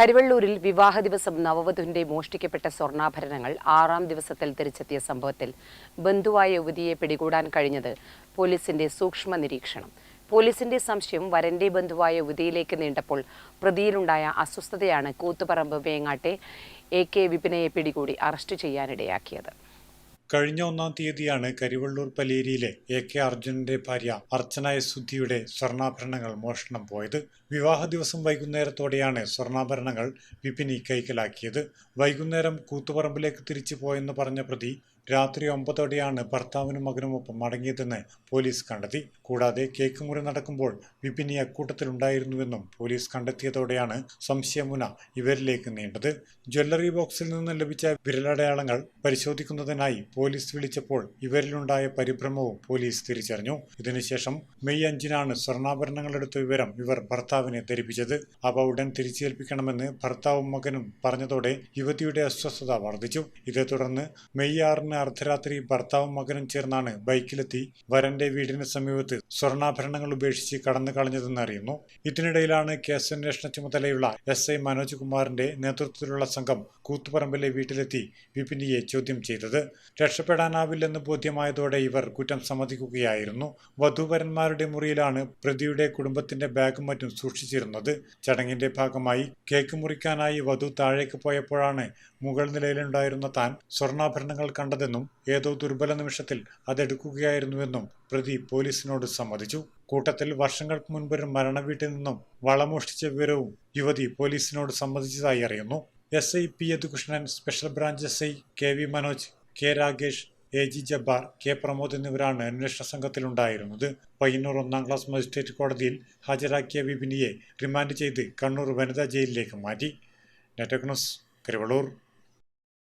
കരിവള്ളൂരിൽ വിവാഹ ദിവസം നവവധുവിന്റെ മോഷ്ടിക്കപ്പെട്ട സ്വർണാഭരണങ്ങൾ ആറാം ദിവസത്തിൽ തിരിച്ചെത്തിയ സംഭവത്തിൽ ബന്ധുവായ യുവതിയെ പിടികൂടാൻ കഴിഞ്ഞത് പോലീസിന്റെ സൂക്ഷ്മ നിരീക്ഷണം. പോലീസിന്റെ സംശയം വരന്റെ ബന്ധുവായ യുവതിയിലേക്ക് നീണ്ടപ്പോൾ പ്രതിയിലുണ്ടായ അസ്വസ്ഥതയാണ് കൂത്തുപറമ്പ് വേങ്ങാട്ടെ എ കെ വിപിനയെ പിടികൂടി അറസ്റ്റ് ചെയ്യാനിടയാക്കിയത്. കഴിഞ്ഞ ഒന്നാം തീയതിയാണ് കരിവള്ളൂർ പലേരിയിലെ എ കെ അർജുനന്റെ ഭാര്യ അർച്ചന എസ് സുദ്ധിയുടെ സ്വർണാഭരണങ്ങൾ മോഷണം പോയത്. വിവാഹ ദിവസം വൈകുന്നേരത്തോടെയാണ് സ്വർണാഭരണങ്ങൾ വിപിനി കൈക്കലാക്കിയത്. വൈകുന്നേരം കൂത്തുപറമ്പിലേക്ക് തിരിച്ചു പോയെന്ന് പറഞ്ഞ പ്രതി രാത്രി ഒമ്പതോടെയാണ് ഭർത്താവിനും മകനുമൊപ്പം മടങ്ങിയതെന്ന് പോലീസ് കണ്ടെത്തി. കൂടാതെ കേക്ക് മുറി നടക്കുമ്പോൾ വിപിനി അക്കൂട്ടത്തിലുണ്ടായിരുന്നുവെന്നും പോലീസ് കണ്ടെത്തിയതോടെയാണ് സംശയമുന ഇവരിലേക്ക് നീണ്ടത്. ജ്വല്ലറി ബോക്സിൽ നിന്ന് ലഭിച്ച വിരലടയാളങ്ങൾ പരിശോധിക്കുന്നതിനായി പോലീസ് വിളിച്ചപ്പോൾ ഇവരിലുണ്ടായ പരിഭ്രമവും പോലീസ് തിരിച്ചറിഞ്ഞു. ഇതിനുശേഷം മെയ് അഞ്ചിനാണ് സ്വർണാഭരണങ്ങളെടുത്ത വിവരം ഇവർ ഭർത്താവിനെ ധരിപ്പിച്ചത്. അവ ഉടൻ തിരിച്ചേൽപ്പിക്കണമെന്ന് ഭർത്താവും മകനും പറഞ്ഞതോടെ യുവതിയുടെ അസ്വസ്ഥത വർദ്ധിച്ചു. ഇതേ തുടർന്ന് മെയ് ആറിന് അർദ്ധരാത്രി ഭർത്താവും മകനും ചേർന്നാണ് ബൈക്കിലെത്തി വരന്റെ വീടിന് സമീപത്ത് സ്വർണാഭരണങ്ങൾ ഉപേക്ഷിച്ച് കടന്നു കളഞ്ഞതെന്ന് അറിയുന്നു. ഇതിനിടയിലാണ് കേസ് അന്വേഷണ ചുമതലയുള്ള എസ് ഐ മനോജ് കുമാറിന്റെ നേതൃത്വത്തിലുള്ള സംഘം കൂത്തുപറമ്പിലെ വീട്ടിലെത്തി വിപിനിയെ ചോദ്യം ചെയ്തത്. രക്ഷപ്പെടാനാവില്ലെന്ന് ബോധ്യമായതോടെ ഇവർ കുറ്റം സമ്മതിക്കുകയായിരുന്നു. വധുവരന്മാരുടെ മുറിയിലാണ് പ്രതിയുടെ കുടുംബത്തിന്റെ ബാഗും മറ്റും സൂക്ഷിച്ചിരുന്നത്. ചടങ്ങിന്റെ ഭാഗമായി കേക്ക് മുറിക്കാനായി വധു താഴേക്ക് പോയപ്പോഴാണ് മുകൾ നിലയിലുണ്ടായിരുന്ന താൻ സ്വർണാഭരണങ്ങൾ കണ്ടതെന്നും ഏതോ ദുർബല നിമിഷത്തിൽ അതെടുക്കുകയായിരുന്നുവെന്നും പ്രതി പോലീസിനോട് സമ്മതിച്ചു. കൂട്ടത്തിൽ വർഷങ്ങൾക്ക് മുൻപൊരു മരണവീട്ടിൽ നിന്നും വളമോഷ്ടിച്ച വിവരവും യുവതി പോലീസിനോട് സമ്മതിച്ചതായി അറിയുന്നു. S I P Yadukrishnan special branch S I K V Manoj K Ragesh A G Jabbar K Pramod എന്നിവരാണ് അന്വേഷണ സംഘത്തിലുണ്ടായിരുന്നത്. പയ്യന്നൂർ ഒന്നാം ക്ലാസ് മജിസ്ട്രേറ്റ് കോടതിയിൽ ഹാജരാക്കിയ വിപിനിയെ റിമാൻഡ് ചെയ്ത് കണ്ണൂർ വനിതാ ജയിലിലേക്ക് മാറ്റി. നെറ്റക്നസ് ന്യൂസ് കരുവള്ളൂർ.